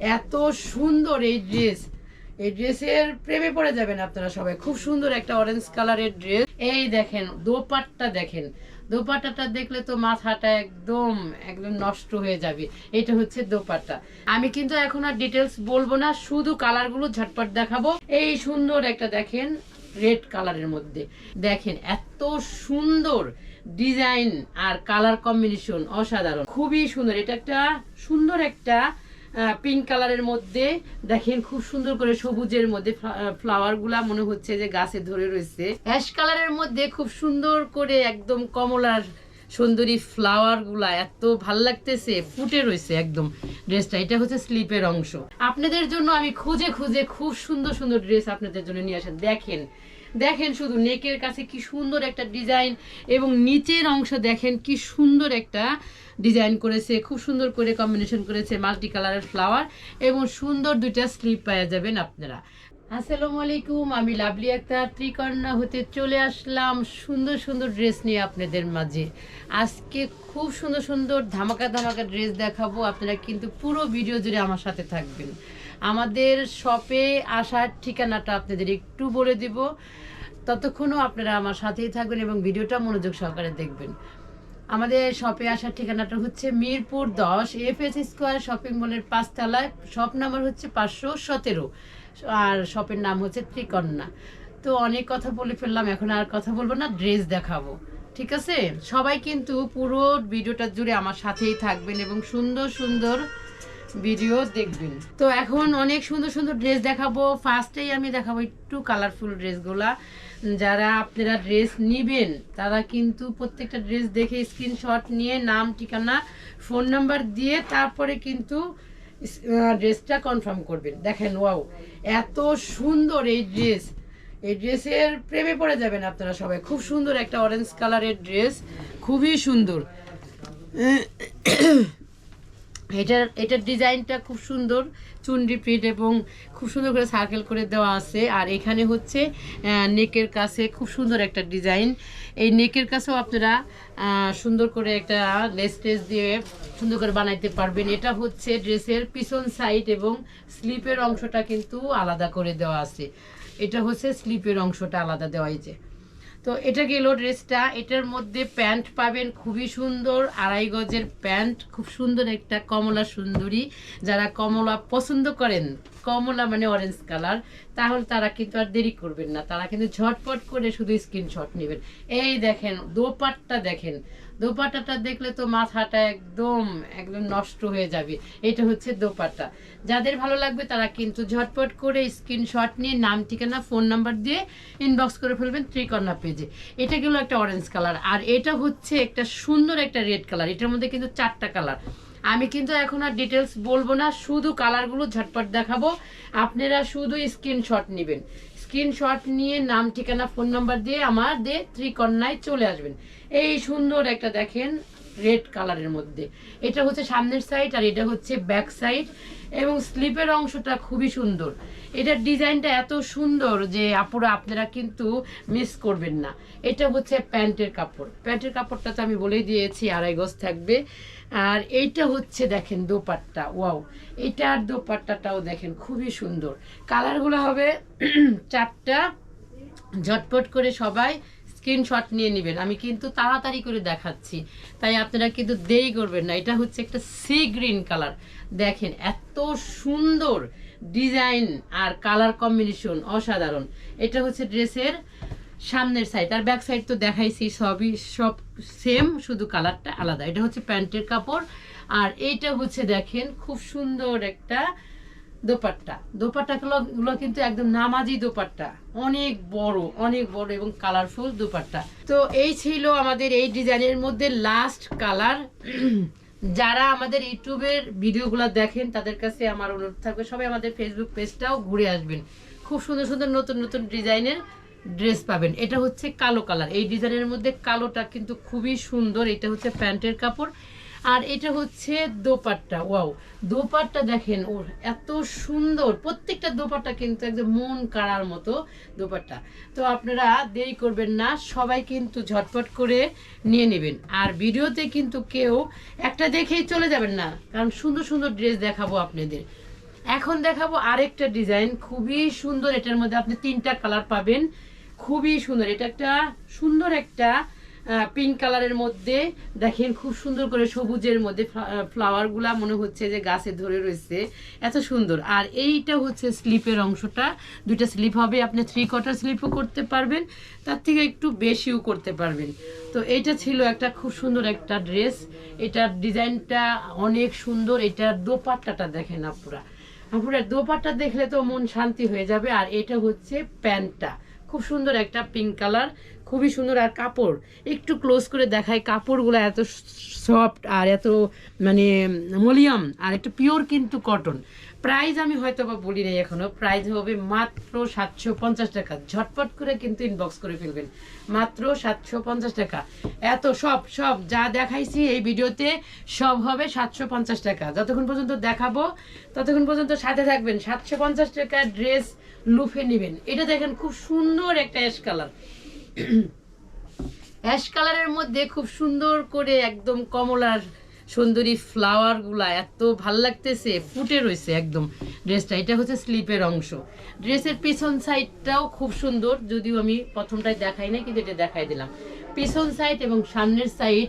এত সুন্দর এই ড্রেস। এই ড্রেসের প্রেমে পড়ে যাবেন আপনারা সবাই। খুব সুন্দর একটা অরেঞ্জ কালারের ড্রেস। এই দেখেন, দোপাট্টা দেখেন। দোপাট্টাটা দেখলে তো মাথাটা একদম একদম নষ্ট হয়ে যাবে। এটা হচ্ছে দোপাট্টা। আমি কিন্তু এখন আর ডিটেলস বলব না, শুধু কালারগুলো ঝটপট দেখাবো। এই সুন্দর একটা দেখেন রেড কালারের মধ্যে। দেখেন, এত সুন্দর ডিজাইন আর কালার কম্বিনেশন অসাধারণ। খুবই সুন্দর। এটা একটা সুন্দর একটা পিঙ্ক কালারের মধ্যে, দেখেন খুব সুন্দর করে সবুজের মধ্যে ফ্লাওয়ারগুলা মনে হচ্ছে যে গাছে ধরে রয়েছে। অ্যাশ কালারের মধ্যে খুব সুন্দর করে একদম কমলার সুন্দরী ফ্লাওয়ারগুলা এত ভালো লাগতেছে, ফুটে রয়েছে একদম। ড্রেসটা এটা হচ্ছে স্লিপের অংশ। আপনাদের জন্য আমি খুঁজে খুঁজে খুব সুন্দর সুন্দর ড্রেস আপনাদের জন্য নিয়ে আসেন দেখেন দেখেন শুধু নেকের কাছে কি সুন্দর একটা ডিজাইন এবং নিচের অংশ দেখেন কি সুন্দর একটা ডিজাইন করেছে, খুব সুন্দর করে কম্বিনেশন করেছে মাল্টি কালারের ফ্লাওয়ার এবং সুন্দর দুইটা স্লিপ পাওয়া যাবেন আপনারা। আসসালামু আলাইকুম, আমি লাভলি একটা ত্রিকর্ণা হতে চলে আসলাম সুন্দর সুন্দর ড্রেস নিয়ে আপনাদের মাঝে। আজকে খুব সুন্দর সুন্দর ধামাকা ধামাকা ড্রেস দেখাবো, আপনারা কিন্তু পুরো ভিডিও জুড়ে আমার সাথে থাকবেন। আমাদের শপে আসার ঠিকানাটা আপনাদের একটু বলে দিব। ততক্ষণও আপনারা আমার সাথেই থাকবেন এবং ভিডিওটা মনোযোগ সহকারে দেখবেন। আমাদের শপে আসার ঠিকানাটা হচ্ছে মিরপুর দশ এফ এস স্কোয়ার শপিং মলের পাঁচতলায়। শপ নাম্বার হচ্ছে পাঁচশো সতেরো। আর শপের নাম হচ্ছে ত্রিকন্যা। তো অনেক কথা বলে ফেললাম, এখন আর কথা বলব না ড্রেস দেখাবো। ঠিক আছে? সবাই কিন্তু পুরো ভিডিওটা জুড়ে আমার সাথেই থাকবেন এবং সুন্দর সুন্দর ভিডিও দেখবেন। তো এখন অনেক সুন্দর সুন্দর ড্রেস দেখাবো। ফার্স্টেই আমি দেখাবো একটু কালারফুল ড্রেসগুলা যারা আপনারা ড্রেস নিবেন, তারা কিন্তু প্রত্যেকটা ড্রেস দেখে স্ক্রিনশট নিয়ে নাম, ঠিকানা ফোন নাম্বার দিয়ে তারপরে কিন্তু ড্রেসটা কনফার্ম করবেন। দেখেন ওয়াও এত সুন্দর এই ড্রেস এই ড্রেসের প্রেমে পড়ে যাবেন আপনারা সবাই। খুব সুন্দর একটা অরেঞ্জ কালারের ড্রেস খুবই সুন্দর। এটার এটার ডিজাইনটা খুব সুন্দর চুন্ডি প্রিন্ট এবং খুব সুন্দর করে সার্কেল করে দেওয়া আছে। আর এখানে হচ্ছে নেকের কাছে খুব সুন্দর একটা ডিজাইন। এই নেকের কাছেও আপনারা সুন্দর করে একটা লেস টেস দিয়ে সুন্দর করে বানাইতে পারবেন। এটা হচ্ছে ড্রেসের পিছন সাইড এবং স্লিপের অংশটা কিন্তু আলাদা করে দেওয়া আছে। এটা হচ্ছে স্লিপের অংশটা আলাদা দেওয়া হয়েছে তো এটা গেল ড্রেসটা। এটার মধ্যে প্যান্ট পাবেন, খুবই সুন্দর। আড়াই গজের প্যান্ট, খুব সুন্দর একটা কমলা সুন্দরী। যারা কমলা পছন্দ করেন কমলা মানে অরেঞ্জ কালার তাহলে তারা কিন্তু আর দেরি করবেন না। তারা কিন্তু ঝটপট করে শুধু স্ক্রিনশট নেবেন। এই দেখেন, দোপাট্টা দেখেন। দোপাট্টাটা দেখলে তো মাথাটা একদম একদম নষ্ট হয়ে যাবে। এটা হচ্ছে দোপাট্টা। যাদের ভালো লাগবে তারা কিন্তু ঝটপট করে স্ক্রিনশট নিয়ে নাম, ঠিকানা ফোন নাম্বার দিয়ে ইনবক্স করে ফেলবেন ত্রিকন্যা পেজে এটা গেলো একটা অরেঞ্জ কালার আর এটা হচ্ছে একটা সুন্দর একটা রেড কালার এটার মধ্যে কিন্তু চারটা কালার আমি কিন্তু এখন আর ডিটেলস বলব না, শুধু কালারগুলো ঝটপট দেখাবো। আপনারা শুধু স্ক্রিনশট নেবেন। স্ক্রিনশট নিয়ে নাম, ঠিকানা ফোন নাম্বার দিয়ে আমার দিয়ে ত্রিকন্যায় চলে আসবেন। এই সুন্দর একটা দেখেন রেড কালারের মধ্যে। এটা হচ্ছে সামনের সাইড আর এটা হচ্ছে ব্যাক সাইড এবং স্লিপের অংশটা খুবই সুন্দর। এটার ডিজাইনটা এত সুন্দর যে আপুরা, আপনারা কিন্তু মিস করবেন না। এটা হচ্ছে প্যান্টের কাপড়। প্যান্টের কাপড়টা তো আমি বলেই দিয়েছি, আড়াই গজ থাকবে। আর এইটা হচ্ছে দেখেন দোপাট্টা, ওয়াও। এটার দোপাট্টাটাও দেখেন খুবই সুন্দর। কালারগুলো হবে চারটা। ঝটপট করে সবাই স্ক্রিনশট নিয়ে নেবেন। আমি কিন্তু তাড়াতাড়ি করে দেখাচ্ছি, তাই আপনারা কিন্তু দেরি করবেন না। এটা হচ্ছে একটা সি গ্রিন কালার। দেখেন এত সুন্দর ডিজাইন আর কালার কম্বিনেশন, অসাধারণ। এটা হচ্ছে ড্রেসের সামনের সাইড আর ব্যাক সাইড তো দেখাইছি, সবই সব সেম শুধু কালারটা আলাদা। এটা হচ্ছে প্যান্টের কাপড়, আর এইটা হচ্ছে দেখেন, খুব সুন্দর একটা দোপাট্টা। দোপাট্টাগুলো গুলো কিন্তু একদম নামাজি দোপাট্টা। অনেক বড় অনেক বড় এবং কালারফুল দোপাট্টা। তো এই ছিল আমাদের এই ডিজাইনের মধ্যে লাস্ট কালার যারা আমাদের ইউটিউবের ভিডিওগুলো দেখেন, তাদের কাছে আমার অনুরোধ থাকবে, সবাই আমাদের ফেসবুক পেজটাও ঘুরে আসবেন। খুব সুন্দর সুন্দর নতুন নতুন ডিজাইনের ড্রেস পাবেন। এটা হচ্ছে কালো কালার। এই ডিজাইনের মধ্যে কালোটা কিন্তু খুবই সুন্দর। এটা হচ্ছে প্যান্টের কাপড়। আর এটা হচ্ছে দোপাট্টা। ওয়াও! দোপাট্টা দেখেন, ওর এত সুন্দর। প্রত্যেকটা দোপাট্টা কিন্তু একদম মন কাড়ার মতো দোপাট্টা। তো আপনারা দেরি করবেন না, সবাই কিন্তু ঝটপট করে নিয়ে নেবেন। আর ভিডিওতে কিন্তু কেউ একটা দেখেই চলে যাবেন না, কারণ সুন্দর সুন্দর ড্রেস দেখাবো আপনাদের। এখন দেখাবো আরেকটা ডিজাইন। খুবই সুন্দর। এটার মধ্যে আপনি তিনটা কালার পাবেন। খুবই সুন্দর। এটা একটা সুন্দর একটা পিঙ্ক কালারের মধ্যে, দেখেন খুব সুন্দর করে সবুজের মধ্যে ফ্লাওয়ারগুলা মনে হচ্ছে যে গাছে ধরে রয়েছে। এত সুন্দর। আর এইটা হচ্ছে স্লিপের অংশটা। দুইটা স্লিপ হবে, আপনি থ্রি কোয়ার্টার স্লিপও করতে পারবেন, তার থেকে একটু বেশিও করতে পারবেন। তো এটা ছিল একটা খুব সুন্দর একটা ড্রেস এটার ডিজাইনটা অনেক সুন্দর। এটার দোপাট্টাটা দেখেন আপুরা আপুরা দোপাট্টা দেখলে তো মন শান্তি হয়ে যাবে। আর এটা হচ্ছে প্যান্টটা। খুব সুন্দর একটা পিঙ্ক কালার খুবই সুন্দর আর কাপড়। একটু ক্লোজ করে দেখায় কাপড়গুলো এত সফট আর এত মানে মলিয়াম আর একটু পিওর কিন্তু কটন প্রাইস আমি হয়তো বা বলি নাই এখনও। প্রাইজ হবে মাত্র সাতশো পঞ্চাশ টাকা। ঝটপট করে কিন্তু ইনবক্স করে ফেলবেন। মাত্র সাতশো পঞ্চাশ টাকা। এত সব সব যা দেখাইছি এই ভিডিওতে সব হবে সাতশো পঞ্চাশ টাকা। যতক্ষণ পর্যন্ত দেখাবো, ততক্ষণ পর্যন্ত সাথে থাকবেন। সাতশো পঞ্চাশ টাকা ড্রেস লুফে নেবেন। এটা দেখেন খুব সুন্দর একটা অ্যাশ কালার অ্যাশ কালারের মধ্যে খুব সুন্দর করে একদম কমলার সুন্দরী ফ্লাওয়ারগুলা এত ভালো লাগতেছে, ফুটে রয়েছে একদম। ড্রেসটা এটা হচ্ছে স্লিপের অংশ। ড্রেসের পিছন সাইডটাও খুব সুন্দর, যদিও আমি প্রথমটাই দেখাই না কিন্তু এটা দেখাই দিলাম। পিছন সাইড এবং সামনের সাইড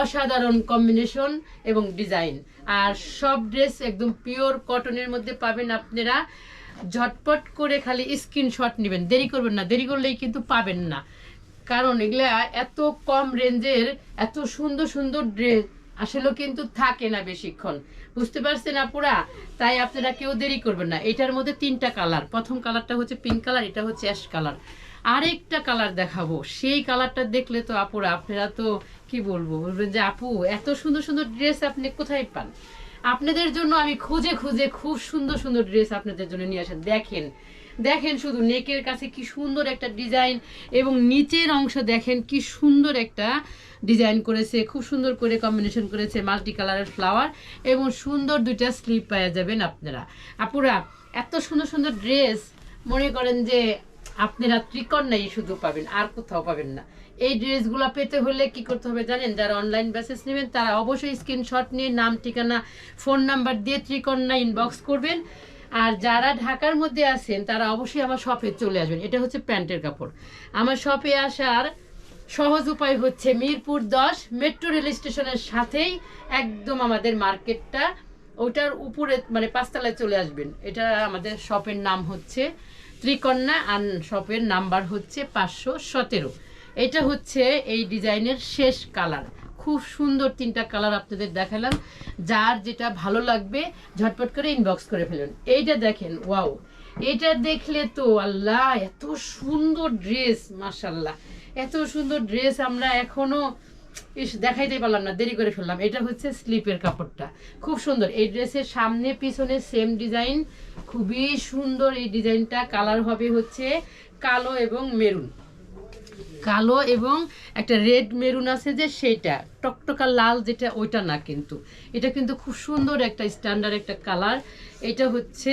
অসাধারণ কম্বিনেশন এবং ডিজাইন আর সব ড্রেস একদম পিওর কটনের মধ্যে পাবেন আপনারা। ঝটপট করে খালি স্ক্রিনশট নেবেন। দেরি করবেন না, দেরি করলেই কিন্তু পাবেন না। কারণ এগুলা এত কম রেঞ্জের এত সুন্দর সুন্দর ড্রেস আসলে কিন্তু থাকে না বেশিক্ষণ। বুঝতে পারছেন আপুরা? তাই আপনারা কেউ দেরি করবেন না। এটার মধ্যে তিনটা কালার। প্রথম কালারটা হচ্ছে পিঙ্ক কালার এটা হচ্ছে অ্যাশ কালার আরেকটা কালার দেখাবো। সেই কালারটা দেখলে তো আপুরা, আপনারা তো কি বলব? বলবেন যে আপু, এত সুন্দর সুন্দর ড্রেস আপনি কোথায় পান? আপনাদের জন্য আমি খুঁজে খুঁজে খুব সুন্দর সুন্দর ড্রেস আপনাদের জন্য নিয়ে আসেন দেখেন দেখেন শুধু নেকের কাছে কি সুন্দর একটা ডিজাইন এবং নিচের অংশ দেখেন কি সুন্দর একটা ডিজাইন করেছে, খুব সুন্দর করে কম্বিনেশন করেছে মাল্টি কালারের ফ্লাওয়ার এবং সুন্দর দুইটা স্লিপ পাওয়া যাবেন আপনারা। আপুরা, এত সুন্দর সুন্দর ড্রেস মনে করেন যে আপনারা ত্রিকন্যাই শুধু পাবেন, আর কোথাও পাবেন না। এই ড্রেসগুলো পেতে হলে কি করতে হবে জানেন? যারা অনলাইন বেসিস নেবেন, তারা অবশ্যই স্ক্রিনশট নিয়ে নাম, ঠিকানা ফোন নাম্বার দিয়ে ত্রিকন্যা ইনবক্স করবেন। আর যারা ঢাকার মধ্যে আছেন, তারা অবশ্যই আমার শপে চলে আসবেন। এটা হচ্ছে প্যান্টের কাপড়। আমার শপে আসার সহজ উপায় হচ্ছে মিরপুর দশ মেট্রো রেল স্টেশনের সাথেই একদম আমাদের মার্কেটটা ওটার উপরে মানে পাঁচতলায় চলে আসবেন। এটা আমাদের শপের নাম হচ্ছে ত্রিকন্যা আর শপের নাম্বার হচ্ছে পাঁচশো সতেরো। এটা হচ্ছে এই ডিজাইনের শেষ কালার। খুব সুন্দর তিনটা কালার আপনাদের দেখালাম। যার যেটা ভালো লাগবে, ঝটপট করে ইনবক্স করে ফেলুন। এইটা দেখেন ওয়াও এটা দেখলে তো আল্লাহ, এত সুন্দর ড্রেস মাশাল্লাহ এত সুন্দর ড্রেস আমরা এখনও ইস দেখাইতে পারলাম না, দেরি করে ফেললাম। এটা হচ্ছে স্লিপের কাপড়টা। খুব সুন্দর। এই ড্রেসের সামনে, পিছনে সেম ডিজাইন খুবই সুন্দর এই ডিজাইনটা। কালার হবে হচ্ছে কালো এবং মেরুন। কালো এবং একটা রেড মেরুন আছে যে সেটা টকটকা লাল যেটা, ওইটা না কিন্তু। এটা কিন্তু খুব সুন্দর একটা স্ট্যান্ডার্ড একটা কালার এটা হচ্ছে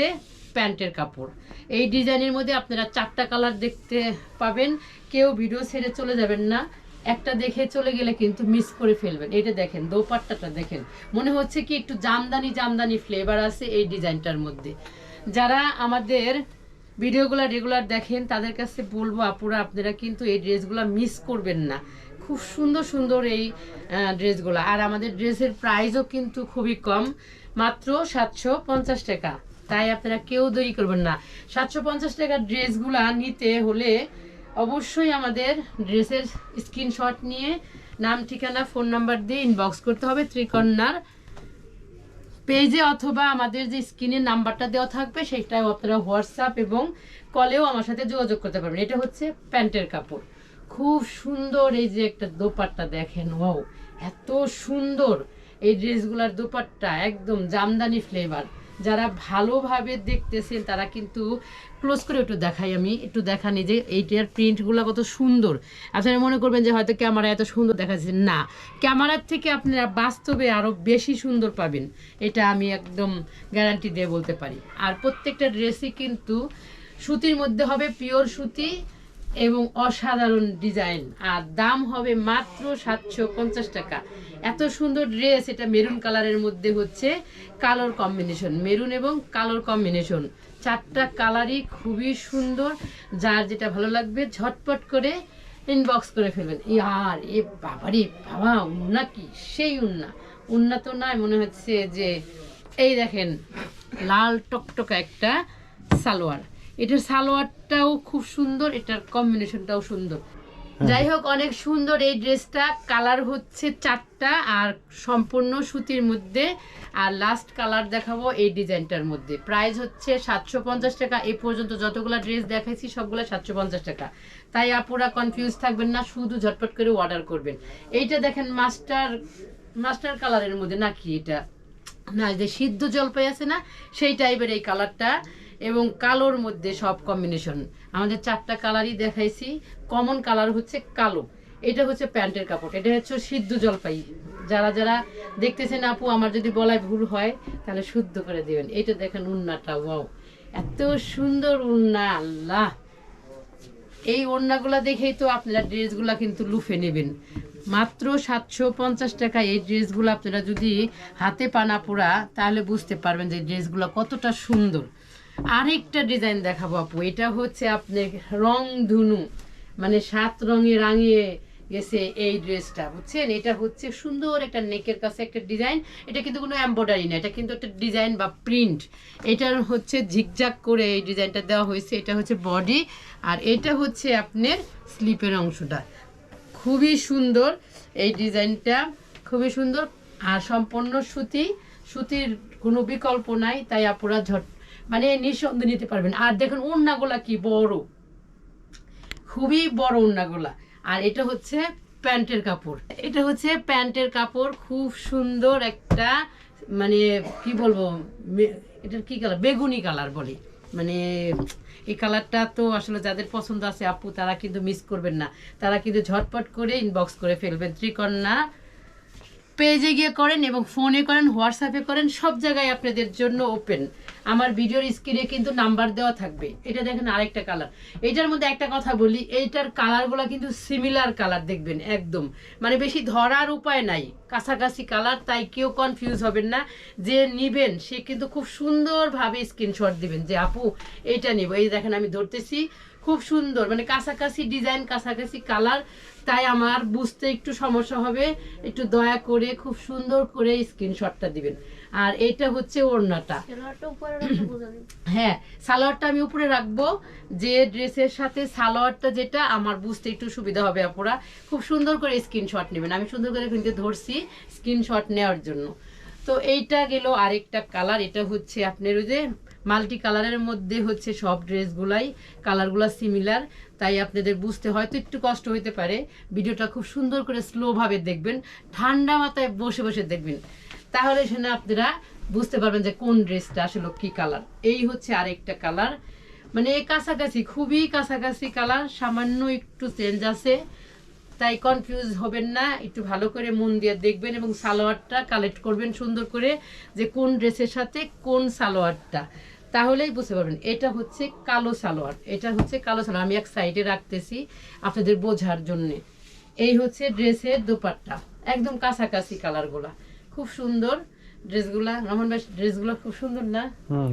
প্যান্টের কাপড়। এই ডিজাইনের মধ্যে আপনারা চারটা কালার দেখতে পাবেন। কেউ ভিডিও ছেড়ে চলে যাবেন না। একটা দেখে চলে গেলে কিন্তু মিস করে ফেলবেন। এটা দেখেন, দোপাট্টাটা দেখেন। মনে হচ্ছে কি একটু জামদানি জামদানি ফ্লেভার আছে এই ডিজাইনটার মধ্যে। যারা আমাদের ভিডিওগুলো রেগুলার দেখেন, তাদের কাছে বলব, আপুরা, আপনারা কিন্তু এই ড্রেসগুলো মিস করবেন না। খুব সুন্দর সুন্দর এই ড্রেসগুলো। আর আমাদের ড্রেসের প্রাইসও কিন্তু খুবই কম, মাত্র সাতশো পঞ্চাশ টাকা। তাই আপনারা কেউ দেরি করবেন না। সাতশো পঞ্চাশ টাকার ড্রেসগুলা নিতে হলে অবশ্যই আমাদের ড্রেসের স্ক্রিনশট নিয়ে নাম, ঠিকানা ফোন নাম্বার দিয়ে ইনবক্স করতে হবে ত্রিকন্যার পেজে অথবা আমাদের যে স্ক্রিনের নাম্বারটা দেওয়া থাকবে, সেটাও আপনারা হোয়াটসঅ্যাপ এবং কলেও আমার সাথে যোগাযোগ করতে পারবেন। এটা হচ্ছে প্যান্টের কাপড়। খুব সুন্দর এই যে একটা দোপাট্টা দেখেন ও এত সুন্দর এই ড্রেসগুলার দোপাট্টা, একদম জামদানি ফ্লেভার যারা ভালোভাবে দেখতেছেন, তারা কিন্তু ক্লোজ করে একটু দেখাই আমি, একটু দেখানি যে এইটার প্রিন্টগুলো কত সুন্দর। আপনারা মনে করবেন যে হয়তো ক্যামেরা এত সুন্দর দেখাচ্ছে। না, ক্যামেরার থেকে আপনারা বাস্তবে আরও বেশি সুন্দর পাবেন। এটা আমি একদম গ্যারান্টি দিয়ে বলতে পারি। আর প্রত্যেকটা ড্রেসই কিন্তু সুতির মধ্যে হবে পিওর সুতি এবং অসাধারণ ডিজাইন। আর দাম হবে মাত্র সাতশো পঞ্চাশ টাকা। এত সুন্দর ড্রেস, এটা মেরুন কালারের মধ্যে হচ্ছে কালোর কম্বিনেশন, মেরুন এবং কালোর কম্বিনেশন। চারটা কালারই খুবই সুন্দর। যার যেটা ভালো লাগবে, ঝটপট করে ইনবক্স করে ফেলবেন। আর এ বাবারে বাবা, উন্না কি? সেই উন্না। উন্না তো নয়, মনে হচ্ছে যে, এই দেখেন, লাল টকটকা একটা সালোয়ার। এটার সালোয়ারটাও খুব সুন্দর এটার কম্বিনেশনটাও সুন্দর। যাই হোক অনেক সুন্দর এই ড্রেসটা কালার হচ্ছে চারটা আর সম্পূর্ণ সুতির মধ্যে। আর লাস্ট কালার দেখাবো এই ডিজাইনটার মধ্যে। প্রাইস হচ্ছে সাতশো পঞ্চাশ টাকা। এই পর্যন্ত যতগুলো ড্রেস দেখাইছি সবগুলো সাতশো পঞ্চাশ টাকা। তাই আপুরা কনফিউজ থাকবেন না শুধু ঝটপট করে অর্ডার করবেন। এইটা দেখেন মাস্টার মাস্টার কালারের মধ্যে নাকি এটা? না যে সিদ্ধ জলপাই আছে না সেই টাইপের এই কালারটা এবং কালোর মধ্যে সব কম্বিনেশন আমাদের চারটা কালারই দেখাইছি। কমন কালার হচ্ছে কালো। এটা হচ্ছে প্যান্টের কাপড়। এটা হচ্ছে সিদ্ধ জলপাই। যারা যারা দেখতেছেন আপু, আমার যদি বলায় ভুল হয়, তাহলে শুদ্ধ করে দেবেন। এটা দেখেন উন্নাটা ওয়াও এত সুন্দর উন্না, আল্লাহ! এই ওড়নাগুলো দেখেই তো আপনারা ড্রেসগুলো কিন্তু লুফে নেবেন। মাত্র সাতশো পঞ্চাশ টাকা এই ড্রেসগুলো আপনারা যদি হাতে পানা পোড়া তাহলে বুঝতে পারবেন যে ড্রেসগুলো কতটা সুন্দর। আরেকটা ডিজাইন দেখাবো আপু। এটা হচ্ছে আপনার রং ধুনু। মানে সাত রঙে রাঙিয়ে গেছে এই ড্রেসটা বুঝছেন? এটা হচ্ছে সুন্দর একটা নেকের কাছে একটা ডিজাইন এটা কিন্তু কোনো এম্ব্রয়ডারি না, এটা কিন্তু একটা ডিজাইন বা প্রিন্ট এটার হচ্ছে ঝিকঝাক করে এই ডিজাইনটা দেওয়া হয়েছে। এটা হচ্ছে বডি আর এটা হচ্ছে আপনার স্লিপের অংশটা। খুবই সুন্দর এই ডিজাইনটা খুবই সুন্দর। আর সম্পূর্ণ সুতি, সুতির কোনো বিকল্প নাই, তাই আপুরা ঝট মানে নিঃসন্দেহে নিতে পারবেন। আর দেখুন ওড়নাগুলা কি বড়। খুবই বড় ওড়নাগুলা আর এটা হচ্ছে প্যান্টের কাপড়। এটা হচ্ছে প্যান্টের কাপড়, খুব সুন্দর একটা মানে কি বলব এটার কি কালার? বেগুনি কালার বলি। মানে এই কালারটা তো আসলে যাদের পছন্দ আছে আপু, তারা কিন্তু মিস করবেন না। তারা কিন্তু ঝটপট করে ইনবক্স করে ফেলবেন। ত্রিকন্যা পেজে গিয়ে করেন এবং ফোনে করেন, হোয়াটসঅ্যাপে করেন, সব জায়গায় আপনাদের জন্য ওপেন। আমার ভিডিওর স্ক্রিনে কিন্তু নাম্বার দেওয়া থাকবে। এটা দেখেন আরেকটা কালার। এটার মধ্যে একটা কথা বলি, এইটার কালারগুলো কিন্তু সিমিলার কালার দেখবেন, একদম। মানে বেশি ধরার উপায় নাই। কাছাকাছি কালার তাই কেউ কনফিউজ হবেন না। যে নিবেন, সে কিন্তু খুব সুন্দরভাবে স্ক্রিনশট দিবেন যে, আপু, এইটা নিব। এই দেখেন আমি ধরতেছি, খুব সুন্দর মানে কাছাকাছি ডিজাইন কাছাকাছি কালার তাই আমার বুঝতে একটু সমস্যা হবে। একটু দয়া করে, খুব সুন্দর করে স্ক্রিনশটটা দিবেন। আর এটা হচ্ছে ওড়নাটা। হ্যাঁ সালোয়ারটা আমি উপরে রাখব। যে ড্রেসের সাথে সালোয়ারটা যেটা আমার বুঝতে একটু সুবিধা হবে আপুরা। খুব সুন্দর করে স্ক্রিনশট নেবেন। আমি সুন্দর করে কিন্তু ধরছি স্ক্রিনশট নেওয়ার জন্য। তো এইটা গেল আরেকটা কালার এটা হচ্ছে আপনার ওই যে মাল্টি কালারের মধ্যে হচ্ছে সব ড্রেসগুলাই কালারগুলো সিমিলার তাই আপনাদের বুঝতে হয়তো একটু কষ্ট হতে পারে। ভিডিওটা খুব সুন্দর করে স্লোভাবে দেখবেন, ঠান্ডা মাথায় বসে বসে দেখবেন। তাহলে সেখানে আপনারা বুঝতে পারবেন যে কোন ড্রেসটা আসলে কি কালার এই হচ্ছে আরেকটা কালার মানে কাছাকাছি, খুবই কাছাকাছি কালার সামান্য একটু চেঞ্জ আছে। তাই কনফিউজ হবেন না একটু ভালো করে মন দিয়ে দেখবেন এবং সালোয়ারটা কালেক্ট করবেন সুন্দর করে যে কোন ড্রেসের সাথে কোন সালোয়ারটা। তাহলেই বুঝতে পারবেন এটা হচ্ছে কালো সালোয়ার এটা হচ্ছে কালো সালোয়ার। আমি এক সাইডে রাখতেছি আপনাদের বোঝার জন্যে। এই হচ্ছে ড্রেসের দোপাট্টা একদম কাছাকাছি কালারগুলা খুব সুন্দর ড্রেসগুলা রমন ভাই ড্রেসগুলো খুব সুন্দর না?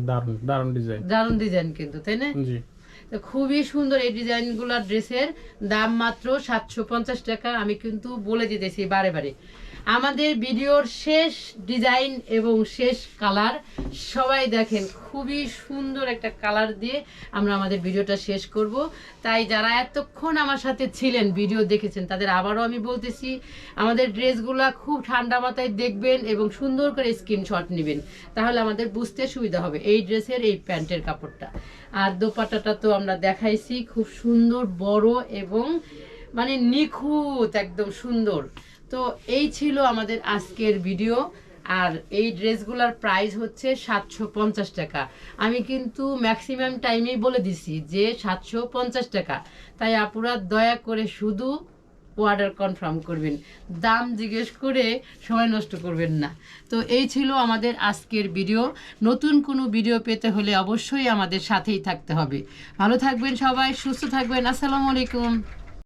দারুণ দারুণ ডিজাইন দারুণ ডিজাইন কিন্তু তাই না? জি। খুবই সুন্দর এই ডিজাইনগুলোর ড্রেসের দাম মাত্র সাতশো পঞ্চাশ টাকা। আমি কিন্তু বলে দিতেছি বারে বারে। আমাদের ভিডিওর শেষ ডিজাইন এবং শেষ কালার সবাই দেখেন, খুবই সুন্দর একটা কালার দিয়ে আমরা আমাদের ভিডিওটা শেষ করব। তাই যারা এতক্ষণ আমার সাথে ছিলেন, ভিডিও দেখেছেন, তাদের আবারও আমি বলতেছি, আমাদের ড্রেসগুলা খুব ঠান্ডা মাথায় দেখবেন এবং সুন্দর করে স্ক্রিনশট নেবেন। তাহলে আমাদের বুঝতে সুবিধা হবে এই ড্রেসের, এই প্যান্টের কাপড়টা। আর দোপাট্টাটা তো আমরা দেখাইছি, খুব সুন্দর, বড় এবং মানে নিখুঁত, একদম সুন্দর। তো এই ছিল আমাদের আজকের ভিডিও আর এই ড্রেসগুলোর প্রাইস হচ্ছে সাতশো পঞ্চাশ টাকা। আমি কিন্তু ম্যাক্সিমাম টাইমেই বলে দিছি যে সাতশো পঞ্চাশ টাকা। তাই আপুরা দয়া করে শুধু অর্ডার কনফার্ম করবেন। দাম জিজ্ঞেস করে সময় নষ্ট করবেন না। তো এই ছিল আমাদের আজকের ভিডিও নতুন কোনো ভিডিও পেতে হলে অবশ্যই আমাদের সাথেই থাকতে হবে। ভালো থাকবেন সবাই, সুস্থ থাকবেন। আসসালামু আলাইকুম।